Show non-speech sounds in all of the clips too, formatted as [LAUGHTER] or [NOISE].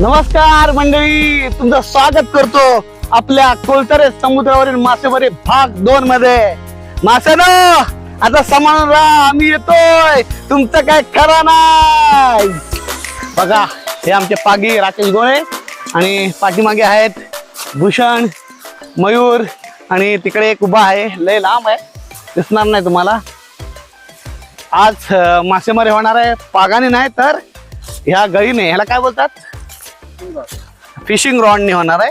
नमस्कार मंडळी तुमचं स्वागत करतो आपल्या कोलतरे समुद्रावरील मासेमारी भाग दोन मध्ये. मासेनो आता समान राहा आम्ही येतोय. तुमचं काय खरं नाही. बघा हे आमचे पागी राकेश गोळे आणि पाठीमागे आहेत भूषण मयूर आणि तिकडे एक उभा आहे. लय लांब आहे. दिसणार नाही तुम्हाला. आज मासेमारी होणार आहे. पागाने नाही तर ह्या गळीने. ह्याला काय बोलतात? फिशिंग रॉडने होणार आहे.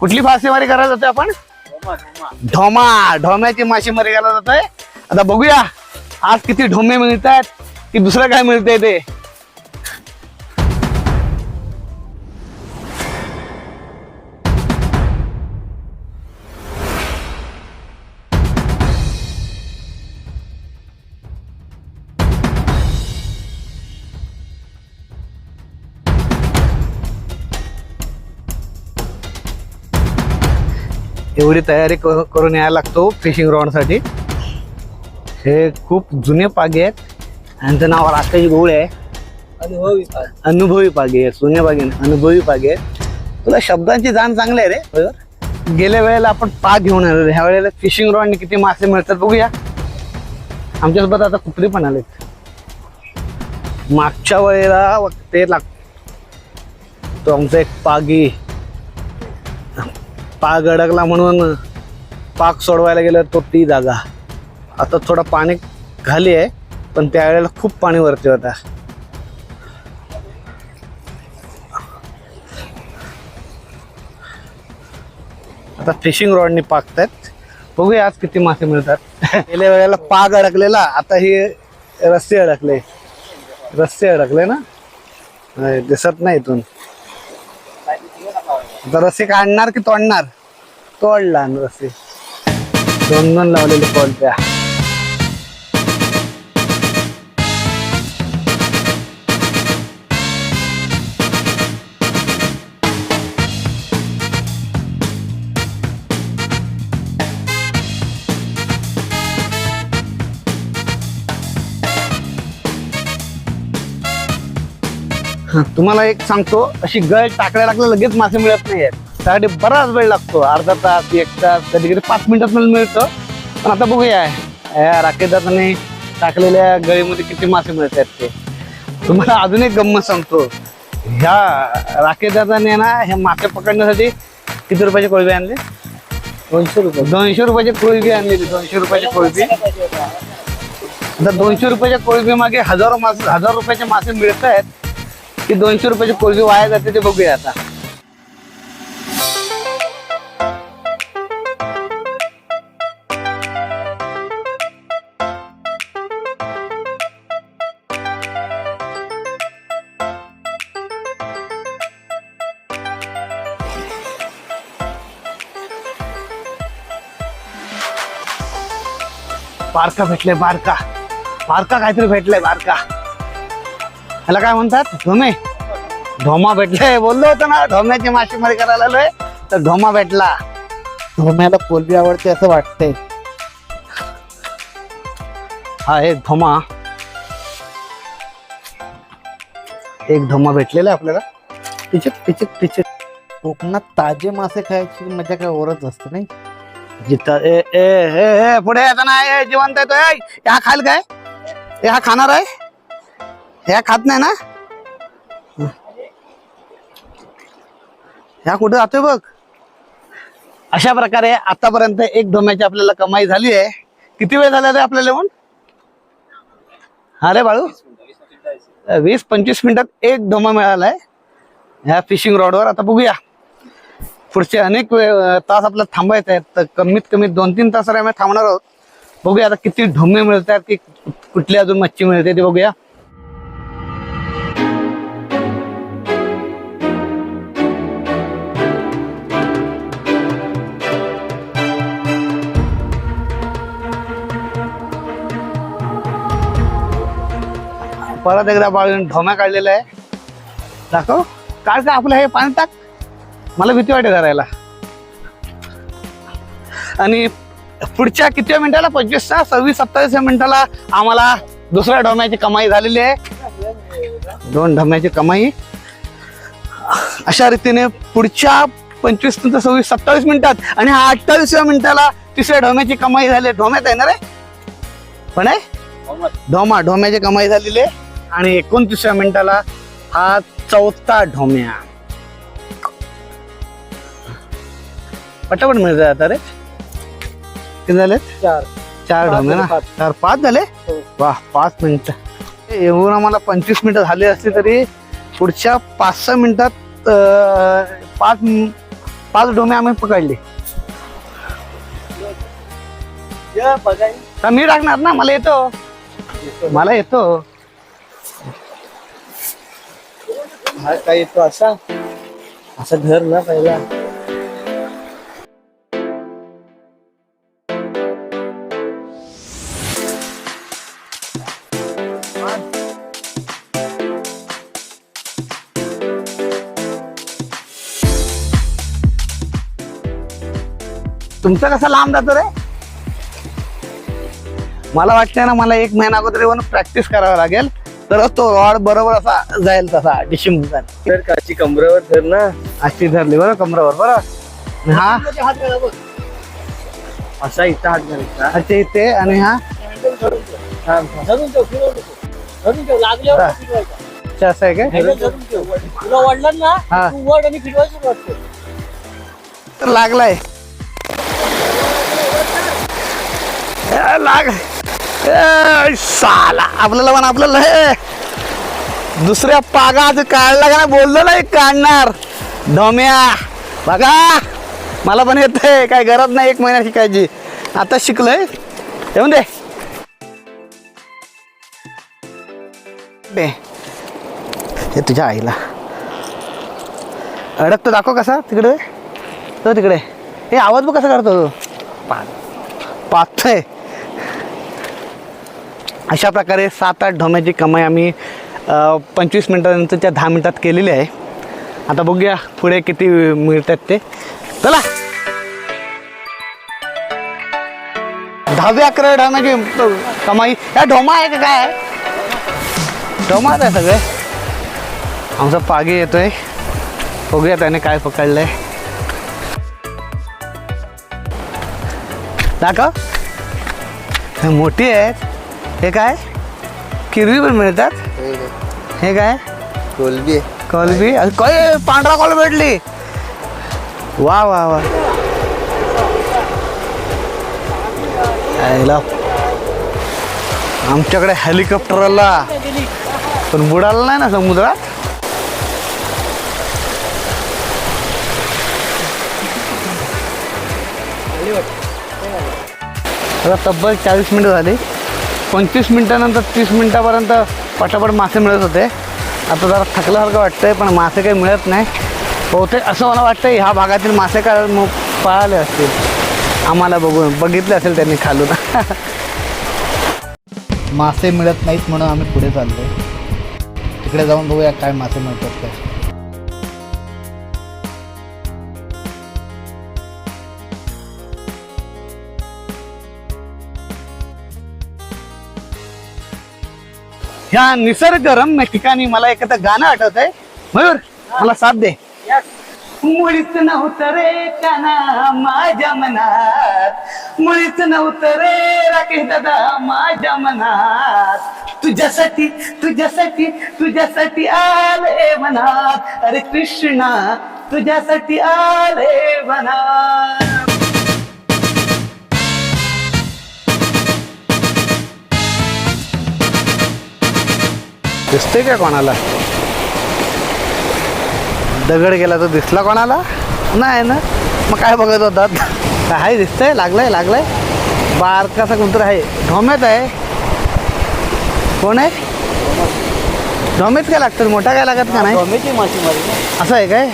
कुठली मासेमारी करायला जाते आपण? ढोमा. ढोम्याची मासेमारी करायला जातोय. आता बघूया. आज किती ढोमे मिळत आहेत की दुसरं काय मिळतंय ते? एवढी तयारी करून यायला लागतो फिशिंग रॉडसाठी हे खूप जुने पागे आहेत. यांचं नाव राकेश गोळे आहे. अनुभवी पागे. आहेत जुने पागे अनुभवी पागे आहेत. तुला शब्दांची जाण चांगली आहे रे गेल्या वेळेला आपण पाग घेऊन आलो ह्या वेळेला फिशिंग रॉडने किती मासे मिळतात बघूया. आमच्यासोबत आता कुत्री पण आलेत. मागच्या वेळेला ते लाग तो आमचा एक पागी. पाग अडकला म्हणून पाक सोडवायला गेलं तो ती जागा. आता थोडं पाणी खाली आहे पण त्यावेळेला खूप पाणी वरती होता. आता फिशिंग रॉडनी पाकतायत. बघूया आज किती मासे मिळतात. गेल्या वेळेला पाग अडकलेला आता हे रस्ते अडकले. रस्ते अडकले ना? दिसत नाही इथून. आता रस्सी काढणार की तोडणार? तोडला न रस्सी. दोन दोन लावलेले कोणत्या तुम्हाला एक सांगतो अशी गळ टाकल्या टाकल्या लगेच मासे मिळत नाही आहेत त्यासाठी बराच वेळ लागतो अर्धा तास एक तास कधी कधी पाच मिनिटात मिळतं. पण आता बघूया. या राकेदाताने टाकलेल्या गळीमध्ये किती मासे मिळत आहेत ते. तुम्हाला अजून एक गंमत सांगतो. ह्या राकेदाताने ना ह्या मासे पकडण्यासाठी किती रुपयाचे कोळबे आणले? दोनशे रुपये. दोनशे रुपयाचे कोळबी आणलेली दोनशे रुपयाचे कोळबी आता दोनशे रुपयाच्या कोळबी मागे हजारो मासे हजार रुपयाचे मासे मिळत आहेत. की दोनशे रुपयाची कोळबी वाया जाते ते बघूया आता. बारका भेटले बारका. बारका काहीतरी भेटलंय, बारका. ह्याला काय म्हणतात? धोमे. ढोमा भेटले. बोललो होतो ना ढोम्याची मासेमारी करायला आलोय. तर ढोमा भेटला. धोम्याला कोलबी आवडते असं वाटतंय. हा एक धोमा. एक धोमा भेटलेला आहे आपल्याला. टिचक टिचक टिचक कोकणात ताजे मासे खायची मजा काय ओरच असते नाही? जिथं ए ए ए ए पुढे येता ना ए जिवंत येतो ए हा खाल काय? ए हा खाणार आहे? ह्या खात नाही ना? ह्या कुठे जातोय बघ. अशा प्रकारे आतापर्यंत एक डोम्याची आपल्याला कमाई झाली आहे. किती वेळ झाला रे आपल्याला येऊन? हा रे बाळू. वीस पंचवीस मिनिटात एक डोमा मिळालाय. ह्या फिशिंग रॉडवर आता बघूया. पुढचे अनेक तास आपल्याला थांबायचे आहेत. तर कमीत कमी दोन तीन तास आम्ही थांबणार आहोत. बघूया आता किती ढोमे मिळत आहेत की कुठली अजून मच्छी मिळते ते बघूया. परत एकदा बाळून ढोम्या काढलेला आहे. दाखव. काढ का आपलं हे पाणी टाक. मला भीती वाटते धरायला आणि पुढच्या किती मिनिटाला? पंचवीस सव्वीस सत्तावीस मिनिटाला आम्हाला दुसऱ्या ढोम्याची कमाई झालेली आहे. दोन ढोम्याची कमाई. अशा रीतीने पुढच्या पंचवीस नंतर सव्वीस सत्तावीस मिनिटात आणि हा अठ्ठावीसव्या मिनिटाला तिसऱ्या ढोम्याची कमाई झाली ढोम्यात आहे ना रे? पण आहे? ढोमा ढोम्याची कमाई झालेली आहे. आणि एकोणतीसव्या मिनिटाला हा चौथा ढोम्या. पटापट मिळत आता रे. किती झाले चार. चार ढोमे ना. चार पाच झाले? हो. वा पाच मिनिटं. येऊन आम्हाला पंचवीस मिनिटं झाली असली तरी पुढच्या पाच सहा मिनिटात पाच पाच डोमे आम्ही पकडले. मी टाकणार ना? मला येतो. मला येतो. हा काय येतो असा? असं घर ना पहिला. तुमचा कसा लांब जातो रे? मला वाटतंय ना मला एक महिना अगोदर येऊन प्रॅक्टिस करावं लागेल. तर तो रॉड बरोबर असा जाईल तसा डिशिम तर काची कमरेवर धर ना. अशी धरली बरं कमरावर बरं. हा? असा इथं हात घालायचा. अच्छा इथे आणि हा? असं आहे काय? हा. लागलाय. ए, लाग. ए, साला आपल्याला पण आपल्याला हे दुसऱ्या पागात काढला का नाही? बोललो नाही काढणार. डोम्या बघा मला पण येतंय काय गरज नाही एक महिना शिकायची आता शिकलोय. येऊन दे. दे. हे तुझ्या आईला. अडक तो दाखव कसा तिकडे. तो तिकडे. हे आवाज बघ कसा करतो तो. पाहतोय. अशा प्रकारे सात आठ ढोम्याची कमाई आम्ही पंचवीस पंचवीस मिनिटानंतरच्या दहा मिनटात केलेली आहे. आता बघूया पुढे किती मिळतात ते. चला. दहावी अकरा ढोम्याची कमाई. या ढोमा आहे का काय? ढोमाच आहे सगळे. आमचा पागी येतोय. बघूया त्याने काय पकडलंय. दाखव. हे मोठी आहेत. हे काय? किरवी पण मिळतात? हे काय? कोलबी. कॉलबी? काय पांढरा कॉल भेटली. वा वा वा. आमच्याकडे हेलिकॉप्टर आला. पण बुडाला नाही ना समुद्रात? आता तब्बल चाळीस मिनिटं झाली. पंचवीस मिनटानंतर तीस मिनटापर्यंत पटापट मासे मिळत होते. आता जरा थकल्यासारखं वाटतं आहे पण मासे काही मिळत नाही. बहुतेक असं मला वाटतं ह्या भागातील मासे काय मग पळाले असतील. आम्हाला बघून बघितले असेल त्यांनी खालून. [LAUGHS] मासे मिळत नाहीत म्हणून आम्ही पुढे चाललो तिकडे जाऊन बघूया काय मासे मिळतात काय. ह्या निसर्गरम्य ठिकाणी मला एखादं गाणं आठवत आहे मयूर मला साथ दे. मुळीच नव्हतं रे काना माझ्या मनात. मुळीच नव्हतं रे राकेश दादा माझ्या मनात. तुझ्यासाठी तुझ्यासाठी तुझ्यासाठी आले मनात. अरे कृष्णा तुझ्यासाठी आले मनात. दिसते का कोणाला? दगड गेला तर दिसला कोणाला? नाही ना. मग काय बघत होतात? काय दिसतंय लागलंय लागलंय. बारकासा कोणतरी आहे. ढोम्यात आहे. कोण आहे? ढोमेत काय लागतं मोठा काय लागत का नाही? मासेमारी असं आहे काय?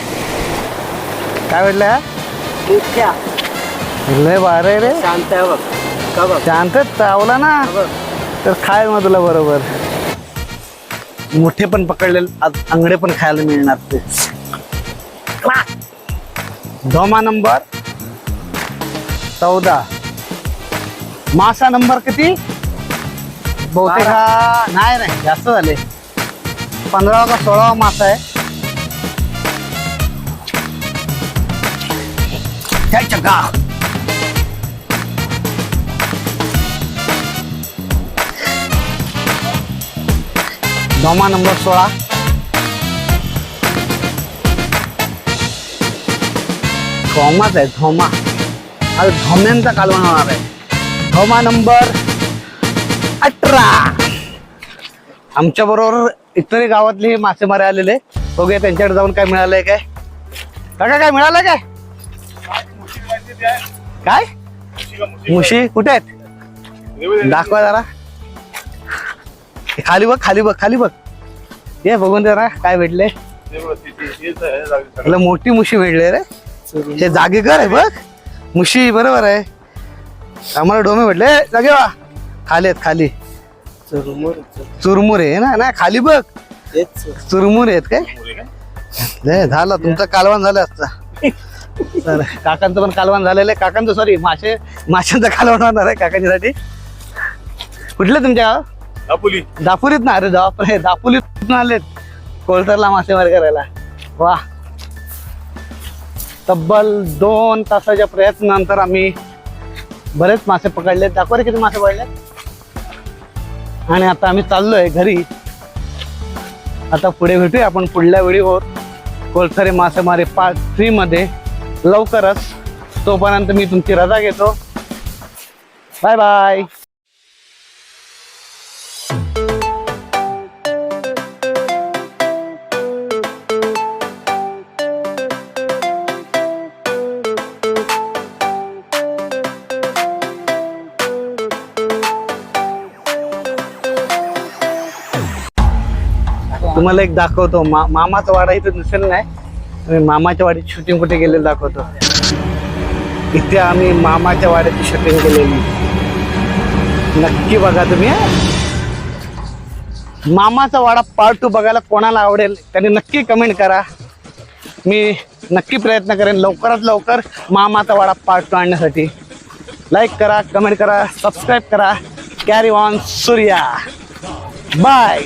काय म्हटलं? लय बार आहे रे. शांत आहे बघ. शांत चावला ना. तर खाय मग तुला बरोबर. मोठे पण पकडले आज अंगडे पण खायला मिळणार ते. धोमा नंबर चौदा. मासा नंबर किती? बहुतेक नाही नाही जास्त झाले. पंधरावा का सोळावा मासा आहे. त्याच्या का धोमा नंबर सोळा. धोमाच आहे धोमा आज धोम्यांचा कालवण होणार आहे. धोमा नंबर अठरा. आमच्या बरोबर इतरही गावातले हे मासेमारे आलेले बघूया त्यांच्याकडे जाऊन काय मिळालंय काय. काका काय मिळालं काय? काय? मुशी कुठे आहेत? दाखवा जरा. खाली बघ खाली बघ खाली बघ. ये बघून दे ना काय भेटले. तुला मोठी मुशी भेटले रे. हे जागेकर आहे बघ. मुशी बरोबर आहे. आम्हाला डोमे भेटले. जागे वा. खाली आहेत खाली. चुरमुरे आहे ना नाही खाली बघ. चुरमुरे आहेत काय? नाही झालं तुमचं कालवण झालं असता तर काकांचं पण कालवान झालेलं आहे. काकांचं सॉरी मासे माशांचं कालवान होणार आहे काकांच्यासाठी. कुठलं तुमच्या गाव? दापोली. दापोलीत ना अरे बापरे दापोलीत आलेत? कोलतरला मासेमारी करायला. वा. तब्बल दोन तासाच्या प्रयत्नानंतर आम्ही बरेच मासे पकडले दाखवले किती मासे पकडले आणि आता आम्ही चाललोय घरी. आता पुढे भेटूया आपण पुढल्या व्हिडिओवर. कोलथरे मासेमारी पार्ट थ्री मध्ये. लवकरच. तोपर्यंत मी तुमची रजा घेतो. बाय बाय तुम्हाला एक दाखवतो. मा मामाचा वाडा इथं दिसेल नाही. मामाच्या वाडीची शूटिंग कुठे गेलेलं दाखवतो. इथे आम्ही मामाच्या वाड्याची शूटिंग केलेली. नक्की बघा तुम्ही मामाचा वाडा पार्ट टू बघायला कोणाला आवडेल त्यांनी नक्की कमेंट करा. मी नक्की प्रयत्न करेन लवकरात लवकर मामाचा वाडा पार्ट टू आणण्यासाठी. लाईक करा कमेंट करा सबस्क्राईब करा. Carry on Surya. बाय